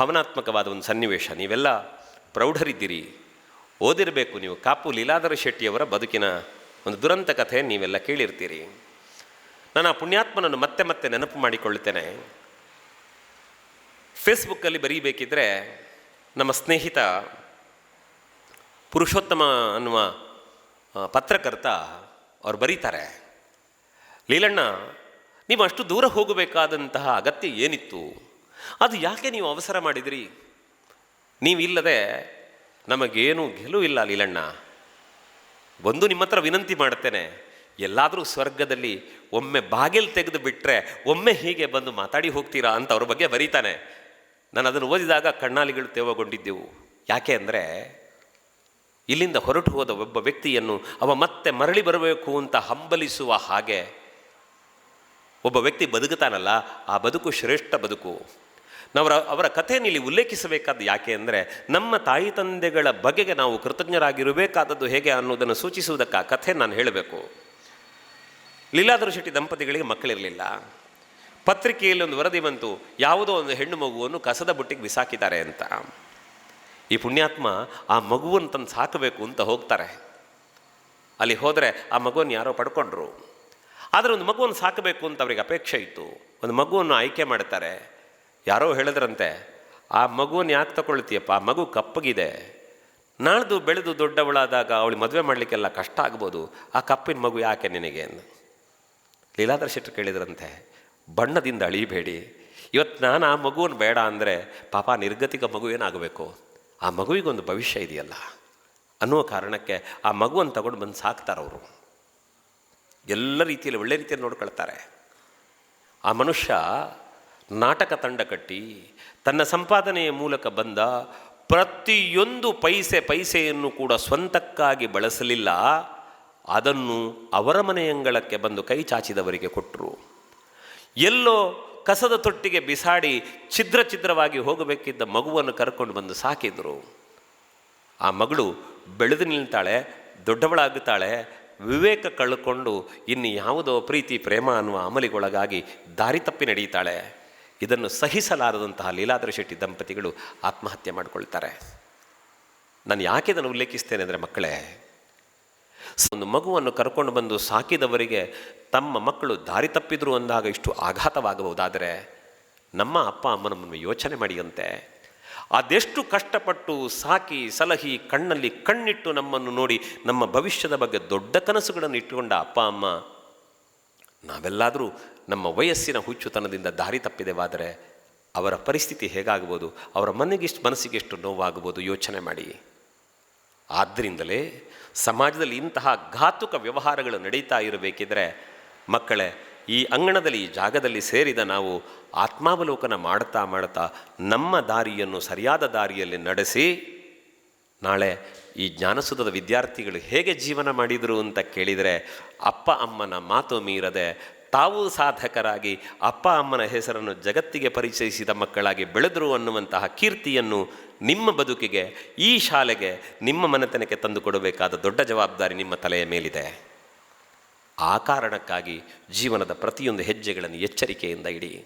ಭಾವನಾತ್ಮಕವಾದ ಒಂದು ಸನ್ನಿವೇಶ. ನೀವೆಲ್ಲ ಪ್ರೌಢರಿದ್ದೀರಿ. ಓದಿರಬೇಕು ನೀವು. ಕಾಪು ಲೀಲಾಧರ ಶೆಟ್ಟಿಯವರ ಬದುಕಿನ ಒಂದು ದುರಂತ ಕಥೆ ನೀವೆಲ್ಲ ಕೇಳಿರ್ತೀರಿ. ನಾನು ಆ ಪುಣ್ಯಾತ್ಮನನ್ನು ಮತ್ತೆ ಮತ್ತೆ ನೆನಪು ಮಾಡಿಕೊಳ್ಳುತ್ತೇನೆ. ಫೇಸ್ಬುಕ್ಕಲ್ಲಿ ಬರೀಬೇಕಿದ್ರೆ ನಮ್ಮ ಸ್ನೇಹಿತ ಪುರುಷೋತ್ತಮ ಅನ್ನುವ ಪತ್ರಕರ್ತ ಅವ್ರು ಬರೀತಾರೆ. ಲೀಲಣ್ಣ, ನೀವು ಅಷ್ಟು ದೂರ ಹೋಗಬೇಕಾದಂತಹ ಅಗತ್ಯ ಏನಿತ್ತು? ಅದು ಯಾಕೆ ನೀವು ಅವಸರ ಮಾಡಿದಿರಿ? ನೀವಿಲ್ಲದೆ ನಮಗೇನು ಗೆಲುವು ಇಲ್ಲ ಲೀಲಣ್ಣ. ಒಂದು ನಿಮ್ಮ ಹತ್ರ ವಿನಂತಿ ಮಾಡ್ತೇನೆ. ಎಲ್ಲಾದರೂ ಸ್ವರ್ಗದಲ್ಲಿ ಒಮ್ಮೆ ಬಾಗಿಲು ತೆಗೆದು ಬಿಟ್ಟರೆ ಒಮ್ಮೆ ಹೀಗೆ ಬಂದು ಮಾತಾಡಿ ಹೋಗ್ತೀರಾ ಅಂತ ಅವ್ರ ಬಗ್ಗೆ ಬರೀತಾನೆ. ನಾನು ಅದನ್ನು ಓದಿದಾಗ ಕಣ್ಣಾಲಿಗಳು ತೇವಗೊಂಡಿದ್ದೆವು. ಯಾಕೆ ಅಂದರೆ ಇಲ್ಲಿಂದ ಹೊರಟು ಹೋದ ಒಬ್ಬ ವ್ಯಕ್ತಿಯನ್ನು ಅವ ಮತ್ತೆ ಮರಳಿ ಬರಬೇಕು ಅಂತ ಹಂಬಲಿಸುವ ಹಾಗೆ ಒಬ್ಬ ವ್ಯಕ್ತಿ ಬದುಕುತ್ತಾನಲ್ಲ, ಆ ಬದುಕು ಶ್ರೇಷ್ಠ ಬದುಕು. ನಾವರ, ಅವರ ಕಥೆಯನ್ನು ಇಲ್ಲಿ ಉಲ್ಲೇಖಿಸಬೇಕಾದ ಯಾಕೆ ಅಂದರೆ ನಮ್ಮ ತಾಯಿ ತಂದೆಗಳ ಬಗೆಗೆ ನಾವು ಕೃತಜ್ಞರಾಗಿರಬೇಕಾದದ್ದು ಹೇಗೆ ಅನ್ನೋದನ್ನು ಸೂಚಿಸುವುದಕ್ಕೆ ಆ ಕಥೆ ನಾನು ಹೇಳಬೇಕು. ಲೀಲಾಧರ ಶೆಟ್ಟಿ ದಂಪತಿಗಳಿಗೆ ಮಕ್ಕಳಿರಲಿಲ್ಲ. ಪತ್ರಿಕೆಯಲ್ಲಿ ಒಂದು ವರದಿ ಬಂತು, ಯಾವುದೋ ಒಂದು ಹೆಣ್ಣು ಮಗುವನ್ನು ಕಸದ ಬುಟ್ಟಿಗೆ ಬಿಸಾಕಿದ್ದಾರೆ ಅಂತ. ಈ ಪುಣ್ಯಾತ್ಮ ಆ ಮಗುವನ್ನು ತಂದು ಸಾಕಬೇಕು ಅಂತ ಹೋಗ್ತಾರೆ. ಅಲ್ಲಿ ಹೋದರೆ ಆ ಮಗುವನ್ನು ಯಾರೋ ಪಡ್ಕೊಂಡ್ರು. ಆದರೆ ಒಂದು ಮಗುವನ್ನು ಸಾಕಬೇಕು ಅಂತ ಅವರಿಗೆ ಅಪೇಕ್ಷೆ ಇತ್ತು. ಒಂದು ಮಗುವನ್ನು ಆಯ್ಕೆ ಮಾಡ್ತಾರೆ. ಯಾರೋ ಹೇಳಿದ್ರಂತೆ, ಆ ಮಗುವನ್ನು ಯಾಕೆ ತಗೊಳ್ತೀಯಪ್ಪ? ಆ ಮಗು ಕಪ್ಪಗಿದೆ. ನಾಳ್ದು ಬೆಳೆದು ದೊಡ್ಡವಳಾದಾಗ ಅವಳು ಮದುವೆ ಮಾಡಲಿಕ್ಕೆಲ್ಲ ಕಷ್ಟ ಆಗ್ಬೋದು. ಆ ಕಪ್ಪಿನ ಮಗು ಯಾಕೆ ನಿನಗೆ? ಅಂದು. ಲೀಲಾಧರ ಶೆಟ್ಟರು ಕೇಳಿದ್ರಂತೆ, ಬಣ್ಣದಿಂದ ಅಳಿಬೇಡಿ. ಇವತ್ತು ನಾನು ಆ ಮಗುವನ್ನು ಬೇಡ ಅಂದರೆ ಪಾಪ ನಿರ್ಗತಿಕ ಮಗು ಏನಾಗಬೇಕು? ಆ ಮಗುವಿಗೊಂದು ಭವಿಷ್ಯ ಇದೆಯಲ್ಲ. ಅನ್ನುವ ಕಾರಣಕ್ಕೆ ಆ ಮಗುವನ್ನು ತಗೊಂಡು ಬಂದು ಸಾಕ್ತಾರೆ ಅವರು. ಎಲ್ಲ ರೀತಿಯಲ್ಲಿ ಒಳ್ಳೆ ರೀತಿಯಲ್ಲಿ ನೋಡ್ಕೊಳ್ತಾರೆ. ಆ ಮನುಷ್ಯ ನಾಟಕ ತಂಡ ಕಟ್ಟಿ ತನ್ನ ಸಂಪಾದನೆಯ ಮೂಲಕ ಬಂದ ಪ್ರತಿಯೊಂದು ಪೈಸೆ ಪೈಸೆಯನ್ನು ಕೂಡ ಸ್ವಂತಕ್ಕಾಗಿ ಬಳಸಲಿಲ್ಲ. ಅದನ್ನು ಅವರ ಮನೆಯಂಗಳಕ್ಕೆ ಬಂದು ಕೈ ಚಾಚಿದವರಿಗೆ ಕೊಟ್ಟರು ಎಲ್ಲೋ ಕಸದ ತೊಟ್ಟಿಗೆ ಬಿಸಾಡಿ ಛಿದ್ರ ಛಿದ್ರವಾಗಿ ಹೋಗಬೇಕಿದ್ದ ಮಗುವನ್ನು ಕರ್ಕೊಂಡು ಬಂದು ಸಾಕಿದರು. ಆ ಮಗಳು ಬೆಳೆದು ನಿಲ್ತಾಳೆ, ದೊಡ್ಡವಳಾಗುತ್ತಾಳೆ, ವಿವೇಕ ಕಳ್ಕೊಂಡು ಇನ್ನು ಯಾವುದೋ ಪ್ರೀತಿ ಪ್ರೇಮ ಅನ್ನುವ ಅಮಲಿಗೊಳಗಾಗಿ ದಾರಿ ತಪ್ಪಿ ನಡೆಯುತ್ತಾಳೆ. ಇದನ್ನು ಸಹಿಸಲಾರದಂತಹ ಲೀಲಾಧರ ಶೆಟ್ಟಿ ದಂಪತಿಗಳು ಆತ್ಮಹತ್ಯೆ ಮಾಡಿಕೊಳ್ತಾರೆ. ನಾನು ಯಾಕೆ ಇದನ್ನು ಉಲ್ಲೇಖಿಸ್ತೇನೆ ಅಂದರೆ ಮಕ್ಕಳೇ, ಒಂದು ಮಗುವನ್ನು ಕರ್ಕೊಂಡು ಬಂದು ಸಾಕಿದವರಿಗೆ ತಮ್ಮ ಮಕ್ಕಳು ದಾರಿ ತಪ್ಪಿದ್ರು ಅಂದಾಗ ಇಷ್ಟು ಆಘಾತವಾಗಬಹುದಾದರೆ ನಮ್ಮ ಅಪ್ಪ ಅಮ್ಮ ನಮ್ಮನ್ನು ಯೋಚನೆ ಮಾಡಿಯಂತೆ. ಅದೆಷ್ಟು ಕಷ್ಟಪಟ್ಟು ಸಾಕಿ ಸಲಹಿ ಕಣ್ಣಲ್ಲಿ ಕಣ್ಣಿಟ್ಟು ನಮ್ಮನ್ನು ನೋಡಿ ನಮ್ಮ ಭವಿಷ್ಯದ ಬಗ್ಗೆ ದೊಡ್ಡ ಕನಸುಗಳನ್ನು ಇಟ್ಟುಕೊಂಡ ಅಪ್ಪ ಅಮ್ಮ ನಾವೆಲ್ಲಾದರೂ ನಮ್ಮ ವಯಸ್ಸಿನ ಹುಚ್ಚುತನದಿಂದ ದಾರಿ ತಪ್ಪಿದೆವಾದರೆ ಅವರ ಪರಿಸ್ಥಿತಿ ಹೇಗಾಗ್ಬೋದು ಅವರ ಮನೆಗೆಷ್ಟು, ಮನಸ್ಸಿಗೆಷ್ಟು ನೋವಾಗ್ಬೋದು ಯೋಚನೆ ಮಾಡಿ. ಆದ್ದರಿಂದಲೇ ಸಮಾಜದಲ್ಲಿ ಇಂತಹ ಘಾತುಕ ವ್ಯವಹಾರಗಳು ನಡೀತಾ ಇರಬೇಕಿದ್ರೆ ಮಕ್ಕಳೇ, ಈ ಅಂಗಣದಲ್ಲಿ, ಈ ಜಾಗದಲ್ಲಿ ಸೇರಿದ ನಾವು ಆತ್ಮಾವಲೋಕನ ಮಾಡ್ತಾ ಮಾಡ್ತಾ ನಮ್ಮ ದಾರಿಯನ್ನು, ಸರಿಯಾದ ದಾರಿಯಲ್ಲಿ ನಡೆಸಿ ನಾಳೆ ಈ ಜ್ಞಾನಸುಧದ ವಿದ್ಯಾರ್ಥಿಗಳು ಹೇಗೆ ಜೀವನ ಮಾಡಿದರು ಅಂತ ಕೇಳಿದರೆ, ಅಪ್ಪ ಅಮ್ಮನ ಮಾತು ಮೀರದೆ ತಾವು ಸಾಧಕರಾಗಿ ಅಪ್ಪ ಅಮ್ಮನ ಹೆಸರನ್ನು ಜಗತ್ತಿಗೆ ಪರಿಚಯಿಸಿದ ಮಕ್ಕಳಾಗಿ ಬೆಳೆದರು ಅನ್ನುವಂತಹ ಕೀರ್ತಿಯನ್ನು ನಿಮ್ಮ ಬದುಕಿಗೆ, ಈ ಶಾಲೆಗೆ, ನಿಮ್ಮ ಮನೆತನಕ್ಕೆ ತಂದುಕೊಡಬೇಕಾದ ದೊಡ್ಡ ಜವಾಬ್ದಾರಿ ನಿಮ್ಮ ತಲೆಯ ಮೇಲಿದೆ. ಆ ಕಾರಣಕ್ಕಾಗಿ ಜೀವನದ ಪ್ರತಿಯೊಂದು ಹೆಜ್ಜೆಗಳನ್ನು ಎಚ್ಚರಿಕೆಯಿಂದ ಇಡಿ.